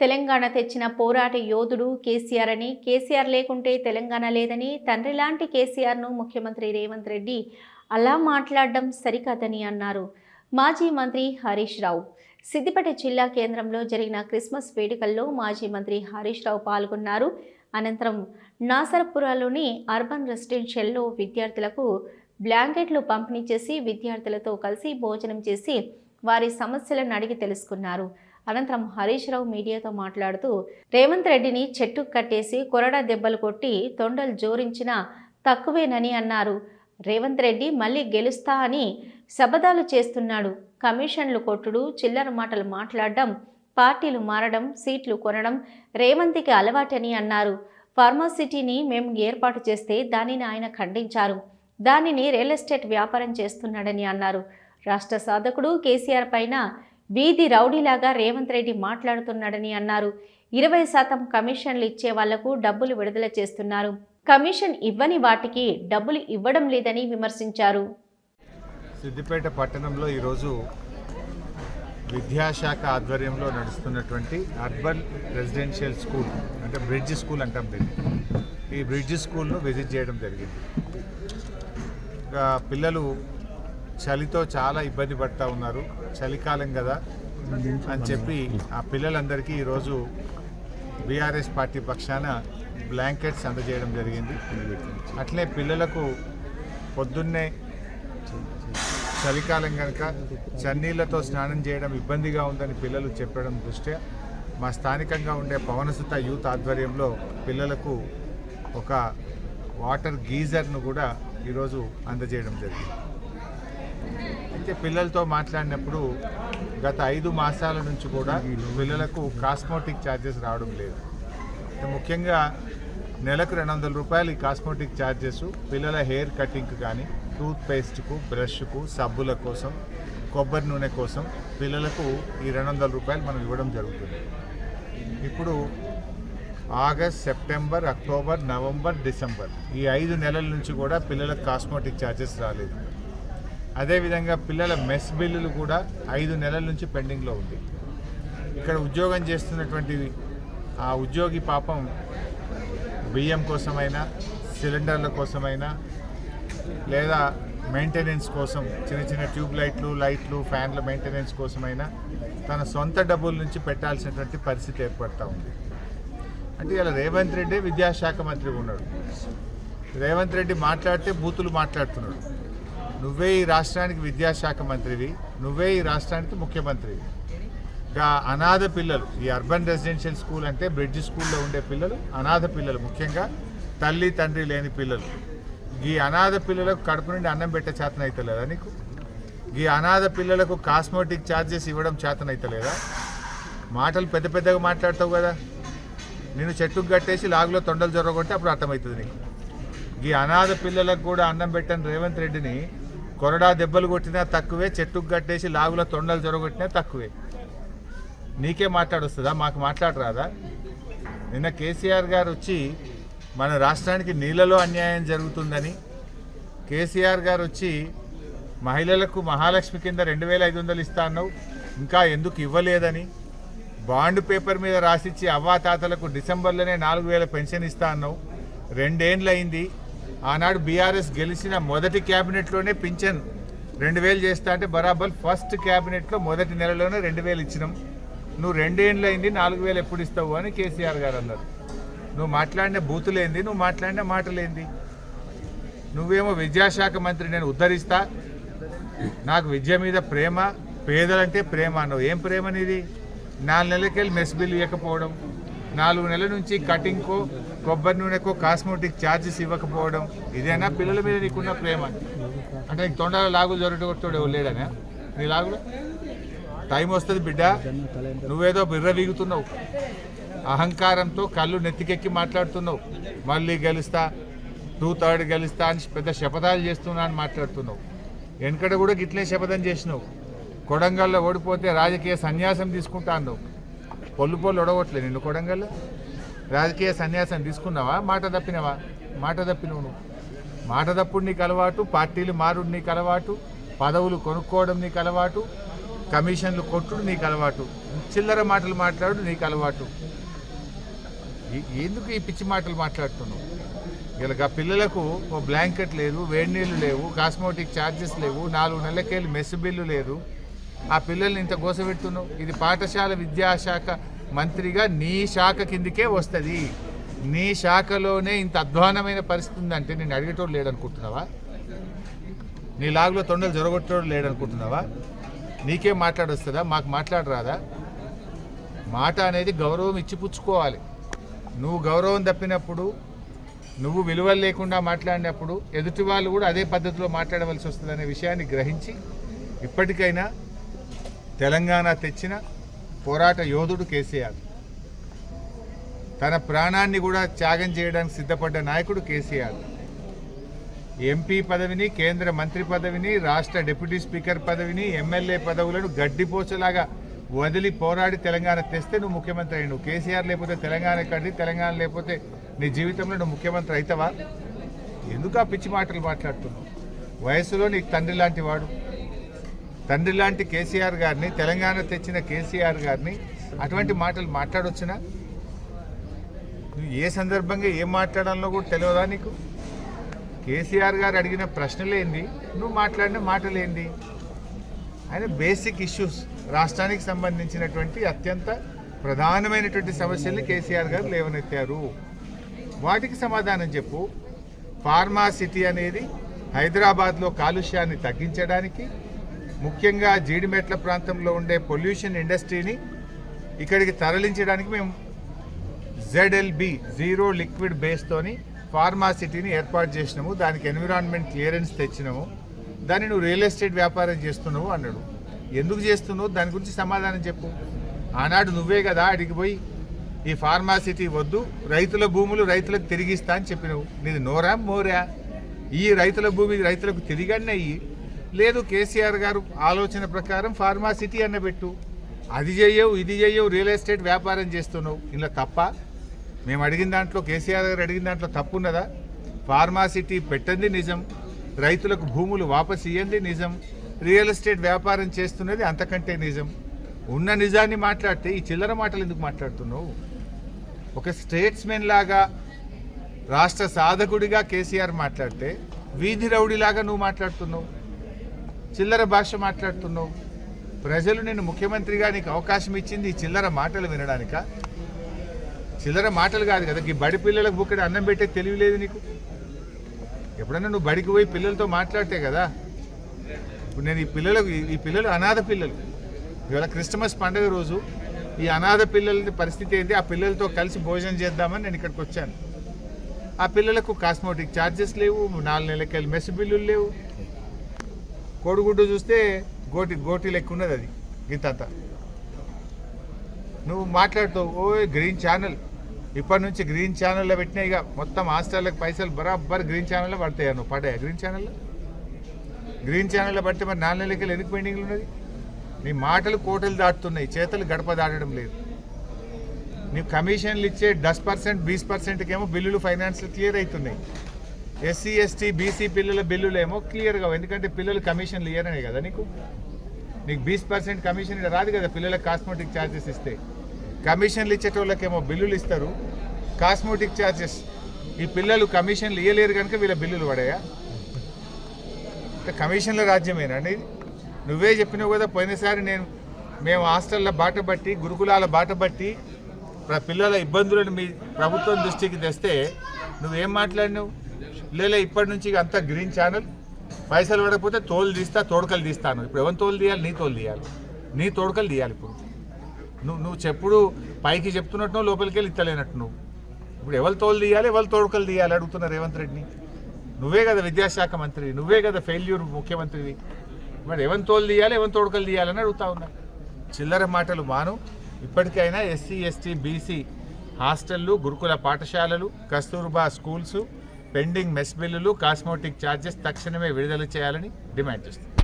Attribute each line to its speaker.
Speaker 1: తెలంగాణ తెచ్చిన పోరాట యోధుడు కేసీఆర్ అని. కేసీఆర్ లేకుంటే తెలంగాణ లేదని. తండ్రి లాంటి కేసీఆర్ను ముఖ్యమంత్రి రేవంత్ రెడ్డి అలా మాట్లాడడం సరికాదని అన్నారు. మాజీ మంత్రి హరీష్ రావు. సిద్దిపేట జిల్లా కేంద్రంలో జరిగిన క్రిస్మస్ వేడుకల్లో మాజీ మంత్రి హరీష్ రావు పాల్గొన్నారు. అనంతరం నాసరపురాలోని అర్బన్ రెసిడెన్షియల్లో విద్యార్థులకు బ్లాంకెట్లు పంపిణీ చేసి విద్యార్థులతో కలిసి భోజనం చేసి వారి సమస్యలను అడిగి తెలుసుకున్నారు. అనంతరం హరీష్ రావు మీడియాతో మాట్లాడుతూ రేవంత్ రెడ్డిని చెట్టు కట్టేసి కొరడా దెబ్బలు కొట్టి తొండలు జోరించినా తక్కువేనని అన్నారు. రేవంత్ రెడ్డి మళ్ళీ గెలుస్తా అని శబదాలు చేస్తున్నాడు. కమిషన్లు కొట్టుడు చిల్లర మాటలు మాట్లాడడం పార్టీలు మారడం సీట్లు కొనడం రేవంత్కి అలవాటని అన్నారు. ఫార్మాసిటీని మేము ఏర్పాటు చేస్తే దానిని ఆయన ఖండించారు. దానిని రియల్ ఎస్టేట్ వ్యాపారం చేస్తున్నాడని అన్నారు. రాష్ట్ర సాధకుడు కేసీఆర్ పైన వీధి రౌడీలాగా రేవంత్ రెడ్డి మాట్లాడుతున్నాడని అన్నారు. ఇరవై శాతం కమిషన్లు ఇచ్చే వాళ్ళకు డబ్బులు విడుదల చేస్తున్నారు. కమిషన్ ఇవ్వని వాటికి డబ్బులు ఇవ్వడం లేదని విమర్శించారు.
Speaker 2: సిద్దిపేట పట్టణంలో ఈరోజు విద్యాశాఖ ఆధ్వర్యంలో నడుస్తున్నటువంటి అర్బన్ రెసిడెన్షియల్ స్కూల్ అంటే బ్రిడ్జ్ స్కూల్ అంటాం దీన్ని. ఈ బ్రిడ్జ్ స్కూల్ను విజిట్ చేయడం జరిగింది. పిల్లలు చలితో చాలా ఇబ్బంది పడుతూ ఉన్నారు. చలికాలం కదా అని చెప్పి ఆ పిల్లలందరికీ ఈరోజు బీఆర్ఎస్ పార్టీ పక్షాన బ్లాంకెట్స్ అందజేయడం జరిగింది. అట్లే పిల్లలకు పొద్దున్నే చలికాలం కనుక చన్నీళ్ళతో స్నానం చేయడం ఇబ్బందిగా ఉందని పిల్లలు చెప్పడం దృష్ట్యా మా స్థానికంగా ఉండే పవనసుత యూత్ ఆధ్వర్యంలో పిల్లలకు ఒక వాటర్ గీజర్ను కూడా ఈరోజు అందజేయడం జరిగింది. అయితే పిల్లలతో మాట్లాడినప్పుడు గత ఐదు మాసాల నుంచి కూడా పిల్లలకు కాస్మోటిక్ ఛార్జెస్ రావడం లేదు. ముఖ్యంగా నెలకు రెండు వందల రూపాయలు ఈ కాస్మోటిక్ ఛార్జెస్ పిల్లల హెయిర్ కటింగ్కి కానీ టూత్ పేస్ట్కు బ్రష్కు సబ్బుల కోసం కొబ్బరి నూనె కోసం పిల్లలకు ఈ రెండు వందల రూపాయలు మనం ఇవ్వడం జరుగుతుంది. ఇప్పుడు August September October November December ఈ ఐదు నెలల నుంచి కూడా పిల్లలకు కాస్మోటిక్ ఛార్జెస్ రాలేదు. అదేవిధంగా పిల్లల మెస్ బిల్లులు కూడా ఐదు నెలల నుంచి పెండింగ్లో ఉంది. ఇక్కడ ఉద్యోగం చేస్తున్నటువంటి ఆ ఉద్యోగి పాపం బియ్యం కోసమైనా సిలిండర్ల కోసమైనా లేదా మెయింటెనెన్స్ కోసం చిన్న చిన్న ట్యూబ్ లైట్లు లైట్లు ఫ్యాన్ల మెయింటెనెన్స్ కోసమైనా తన సొంత డబ్బుల నుంచి పెట్టాల్సినటువంటి పరిస్థితి ఏర్పడతా ఉంది. అంటే ఇలా రేవంత్ రెడ్డి విద్యాశాఖ మంత్రిగా ఉన్నాడు. రేవంత్ రెడ్డి మాట్లాడితే బూతులు మాట్లాడుతున్నాడు. నువ్వే ఈ రాష్ట్రానికి విద్యాశాఖ మంత్రివి నువ్వే ఈ రాష్ట్రానికి ముఖ్యమంత్రివి ఇంకా అనాథ పిల్లలు ఈ అర్బన్ రెసిడెన్షియల్ స్కూల్ అంటే బ్రిడ్జ్ స్కూల్లో ఉండే పిల్లలు అనాథ పిల్లలు ముఖ్యంగా తల్లి తండ్రి లేని పిల్లలు. ఈ అనాథ పిల్లలకు కడుపు నుండి అన్నం పెట్ట చేతన అవుతలేదా నీకు? ఈ అనాథ పిల్లలకు కాస్మోటిక్ ఛార్జెస్ ఇవ్వడం చేతన అవుతలేదా మాటలు పెద్ద పెద్దగా మాట్లాడతావు కదా. నేను చెట్టుకు కట్టేసి లాగులో తొండలు జొరగొట్టి అప్పుడు అర్థమవుతుంది నీకు. ఈ అనాథ పిల్లలకు కూడా అన్నం పెట్టని రేవంత్ రెడ్డిని కొరడా దెబ్బలు కొట్టినా తక్కువే చెట్టుకు కట్టేసి లాగులో తొండలు జొరగొట్టినా తక్కువే. నీకే మాట్లాడొస్తుందా? మాకు మాట్లాడరాదా? నిన్న కేసీఆర్ గారు వచ్చి మన రాష్ట్రానికి నీళ్ళలో అన్యాయం జరుగుతుందని కేసీఆర్ గారు వచ్చి మహిళలకు మహాలక్ష్మి కింద రెండు వేల ఐదు వందలు ఇస్తా అన్నావు ఇంకా ఎందుకు ఇవ్వలేదని బాండ్ పేపర్ మీద రాసిచ్చి అవ్వాతాతలకు డిసెంబర్లోనే నాలుగు వేల పెన్షన్ ఇస్తా అన్నావు రెండేండ్లు అయింది ఆనాడు బీఆర్ఎస్ గెలిచిన మొదటి క్యాబినెట్లోనే పింఛన్ రెండు వేలు చేస్తా అంటే బరాబర్ ఫస్ట్ క్యాబినెట్లో మొదటి నెలలోనే రెండు వేలు ఇచ్చినాం. నువ్వు రెండేళ్ళు అయింది నాలుగు వేలు ఎప్పుడు ఇస్తావు అని కేసీఆర్ గారు అన్నారు. నువ్వు మాట్లాడిన బూతులేంది నువ్వు మాట్లాడిన మాటలేంది? నువ్వేమో విద్యాశాఖ మంత్రి నేను ఉద్ధరిస్తా. నాకు విద్య మీద ప్రేమ పేదలంటే ప్రేమ అన్నావు. ఏం ప్రేమ నీది? నాలుగు నెలలకెళ్ళి మెస్ బిల్ ఇవ్వకపోవడం. నాలుగు నెలల నుంచి కటింగ్కో కొబ్బరి నూనెకో కాస్మోటిక్ ఛార్జెస్ ఇవ్వకపోవడం ఇదేనా పిల్లల మీద నీకున్న ప్రేమ? అంటే నీకు తొండల లాగులు జరుగుతూ లేడనా? నీ లాగులు? టైం వస్తుంది బిడ్డ. నువ్వేదో బిర్ర వీగుతున్నావు. అహంకారంతో కళ్ళు నెత్తికెక్కి మాట్లాడుతున్నావు. మళ్ళీ గెలుస్తా టూ థర్డ్ గెలుస్తా అని పెద్ద శపథాలు చేస్తున్నా అని మాట్లాడుతున్నావు. వెనకడ కూడా గిట్లే శపథం చేసినావు. కొడంగల్లో ఓడిపోతే రాజకీయ సన్యాసం తీసుకుంటా అన్నావు. పొల్లు పొల్లు ఒడగొట్లే నిన్ను కొడంగల్ రాజకీయ సన్యాసం తీసుకున్నావా? మాట తప్పినవా? మాట తప్పినవు నువ్వు. మాట తప్పుడు నీకు అలవాటు పార్టీలు మారుడు నీకు అలవాటు పదవులు కొనుక్కోవడం నీకు అలవాటు కమిషన్లు కొట్టుడు నీకు అలవాటు చిల్లర మాటలు మాట్లాడు నీకు అలవాటు. ఎందుకు ఈ పిచ్చి మాటలు మాట్లాడుతున్నావు? ఇలా పిల్లలకు ఓ బ్లాంకెట్ లేదు వేడి నీళ్ళు లేవు కాస్మోటిక్ ఛార్జెస్ లేవు నాలుగు నెలలకేళ్ళు మెస్ బిల్లు లేదు. ఆ పిల్లల్ని ఇంత గోసపెడుతున్నావు ఇది పాఠశాల విద్యాశాఖ మంత్రిగా నీ శాఖ కిందికే వస్తుంది. నీ శాఖలోనే ఇంత అధ్వానమైన పరిస్థితి ఉందంటే నేను అడిగేటోడు లేడనుకుంటున్నావా? నీ లాగులో తొండలు జొరగొట్టేవాడు లేడనుకుంటున్నావా? నీకే మాట్లాడొస్తుందా? మాకు మాట్లాడరాదా? మాట అనేది గౌరవం ఇచ్చి పుచ్చుకోవాలి నువ్వు గౌరవం తప్పినప్పుడు నువ్వు విలువలు లేకుండా మాట్లాడినప్పుడు ఎదుటి వాళ్ళు కూడా అదే పద్ధతిలో మాట్లాడవలసి వస్తుందనే విషయాన్ని గ్రహించి ఇప్పటికైనా తెలంగాణ తెచ్చిన పోరాట యోధుడు కేసీఆర్. తన ప్రాణాన్ని కూడా త్యాగం చేయడానికి సిద్ధపడ్డ నాయకుడు కేసీఆర్. ఎంపీ పదవిని కేంద్ర మంత్రి పదవిని రాష్ట్ర డిప్యూటీ స్పీకర్ పదవిని ఎమ్మెల్యే పదవులను గడ్డిపోచలాగా వదిలి పోరాడి తెలంగాణ తెస్తే నువ్వు ముఖ్యమంత్రి అయ్యి నువ్వు కేసీఆర్ లేకపోతే తెలంగాణ కడి తెలంగాణ లేకపోతే నీ జీవితంలో నువ్వు ముఖ్యమంత్రి అవుతావా? ఎందుకు ఆ పిచ్చి మాటలు మాట్లాడుతున్నావు? వయసులో నీకు తండ్రి లాంటి వాడు. తండ్రి లాంటి కేసీఆర్ గారిని తెలంగాణ తెచ్చిన కేసీఆర్ గారిని అటువంటి మాటలు మాట్లాడొచ్చునా? నువ్వు ఏ సందర్భంగా ఏం మాట్లాడాలో కూడా తెలియదా నీకు? కేసీఆర్ గారు అడిగిన ప్రశ్నలేంది నువ్వు మాట్లాడిన మాటలేంది ఆయన బేసిక్ ఇష్యూస్ రాష్ట్రానికి సంబంధించినటువంటి అత్యంత ప్రధానమైనటువంటి సమస్యల్ని కేసీఆర్ గారు లేవనెత్తారు. వాటికి సమాధానం చెప్పు. ఫార్మా సిటీ అనేది హైదరాబాద్లో కాలుష్యాన్ని తగ్గించడానికి ముఖ్యంగా జీడిమెట్ల ప్రాంతంలో ఉండే పొల్యూషన్ ఇండస్ట్రీని ఇక్కడికి తరలించడానికి మేము జెడ్ఎల్బి జీరో లిక్విడ్ బేస్తోని ఫార్మాసిటీని ఏర్పాటు చేసినాము. దానికి ఎన్విరాన్మెంట్ క్లియరెన్స్ తెచ్చినాము. దాన్ని నువ్వు రియల్ ఎస్టేట్ వ్యాపారం చేస్తున్నావు అన్నాడు. ఎందుకు చేస్తున్నావు? దాని గురించి సమాధానం చెప్పు. ఆనాడు నువ్వే కదా అడిగిపోయి ఈ ఫార్మాసిటీ వద్దు రైతుల భూములు రైతులకు తిరిగిస్తా అని చెప్పినావు. నీది నోరా? మోరా? ఈ రైతుల భూమి రైతులకు తిరిగన్నయ్యి. లేదు కేసీఆర్ గారు ఆలోచన ప్రకారం ఫార్మా సిటీ అన్న పెట్టు. అది చెయ్యవు ఇది చెయ్యవు రియల్ ఎస్టేట్ వ్యాపారం చేస్తున్నావు. ఇందులో తప్ప మేము అడిగిన దాంట్లో కేసీఆర్ గారు అడిగిన దాంట్లో తప్పున్నదా ఫార్మాసిటీ పెట్టండి నిజం. రైతులకు భూములు వాపసు ఇయ్యంది నిజం. రియల్ ఎస్టేట్ వ్యాపారం చేస్తున్నది అంతకంటే నిజం. ఉన్న నిజాన్ని మాట్లాడితే ఈ చిల్లర మాటలు ఎందుకు మాట్లాడుతున్నావు? ఒక స్టేట్స్మెన్ లాగా రాష్ట్ర సాధకుడిగా కేసీఆర్ మాట్లాడితే వీధి రౌడీలాగా నువ్వు మాట్లాడుతున్నావు. చిల్లర భాష మాట్లాడుతున్నావు. ప్రజలు నేను ముఖ్యమంత్రిగా నీకు అవకాశం ఇచ్చింది ఈ చిల్లర మాటలు వినడానికా? చిల్లర మాటలు కాదు కదా ఈ బడి పిల్లలకు బుక్కడి అన్నం పెట్టే తెలియలేదు నీకు? ఎప్పుడన్నా నువ్వు బడికి పోయి పిల్లలతో మాట్లాడితే కదా ఇప్పుడు నేను ఈ పిల్లలకు ఈ పిల్లలు అనాథ పిల్లలు. ఇవాళ క్రిస్మస్ పండుగ రోజు ఈ అనాథ పిల్లల పరిస్థితి ఏంటి? ఆ పిల్లలతో కలిసి భోజనం చేద్దామని నేను ఇక్కడికి వచ్చాను. ఆ పిల్లలకు కాస్మోటిక్ ఛార్జెస్ లేవు నాలుగు నెలలకెళ్ళి మెస్ బిల్లులు లేవు. కోడిగుడ్డు చూస్తే గోటి గోటి లెక్క ఉన్నది అది గింతంతా నువ్వు మాట్లాడుతావు ఓ గ్రీన్ ఛానల్ ఇప్పటి నుంచి గ్రీన్ ఛానల్లో పెట్టినాయి ఇక మొత్తం హాస్టల్లకు పైసలు బరాబర్ గ్రీన్ ఛానల్లో పడతాయి నువ్వు? పడ్డాయా గ్రీన్ ఛానల్లో గ్రీన్ ఛానల్లో పడితే మరి నాలుగు నెలలకి ఎందుకు పెండింగ్లు ఉన్నది? నీ మాటలు కోటలు దాటుతున్నాయి చేతలు గడప దాటడం లేదు. నీ కమిషన్లు ఇచ్చే డస్ పర్సెంట్ బీస్ పర్సెంట్కేమో బిల్లులు ఫైనాన్స్ క్లియర్ అవుతున్నాయి. ఎస్సీ ఎస్టీ బీసీ పిల్లల బిల్లులేమో క్లియర్గా ఎందుకంటే పిల్లలు కమిషన్లు ఇయ్యరనే కదా నీకు? నీకు బీస్ పర్సెంట్ కమిషన్ రాదు కదా పిల్లలకు కాస్మోటిక్ ఛార్జెస్ ఇస్తే. కమిషన్లు ఇచ్చేటోళ్ళకేమో బిల్లులు ఇస్తారు. కాస్మోటిక్ ఛార్జెస్ ఈ పిల్లలు కమిషన్లు ఇవ్వలేరు కనుక వీళ్ళ బిల్లులు పడాయా? కమిషన్ల రాజ్యమేనండి నువ్వే చెప్పినావు కదా పోయినసారి నేను మేము హాస్టల్ల బాట బట్టి గురుకులాల బాట బట్టి పిల్లల ఇబ్బందులను మీ ప్రభుత్వం దృష్టికి తెస్తే నువ్వేం మాట్లాడినావు? లేలే ఇప్పటి నుంచి అంతా గ్రీన్ ఛానల్ పైసలు పడకపోతే తోలు తీస్తా తోడకలు తీస్తాను ఇప్పుడు ఎవరిని తోలు తీయాలి? నీ తోలు తీయాలి. నీ తోడకలు తీయాలి ఇప్పుడు. నువ్వు నువ్వు చెప్పుడు పైకి చెప్తున్నట్టు లోపలికి వెళ్ళి ఇత్తలేనట్టు నువ్వు. ఇప్పుడు ఎవరు తోలు తీయాలి? ఎవరు తోడకలు తీయాలి? అడుగుతున్నారు రేవంత్ రెడ్డిని. నువ్వే కదా విద్యాశాఖ మంత్రి నువ్వే కదా ఫెయిల్యూర్ ముఖ్యమంత్రివి. మరి ఎవరిని తోలు తీయాలి? ఎవరిని తోడకలు తీయాలని అడుగుతా ఉన్నా. చిల్లర మాటలు మాను. ఇప్పటికైనా ఎస్సీ ఎస్టీ బీసీ హాస్టళ్ళు గురుకుల పాఠశాలలు కస్తూర్బా స్కూల్స్ పెండింగ్ మెస్ బిల్లులు కాస్మోటిక్ ఛార్జెస్ తక్షణమే విడుదల చేయాలని డిమాండ్ చేస్తుంది.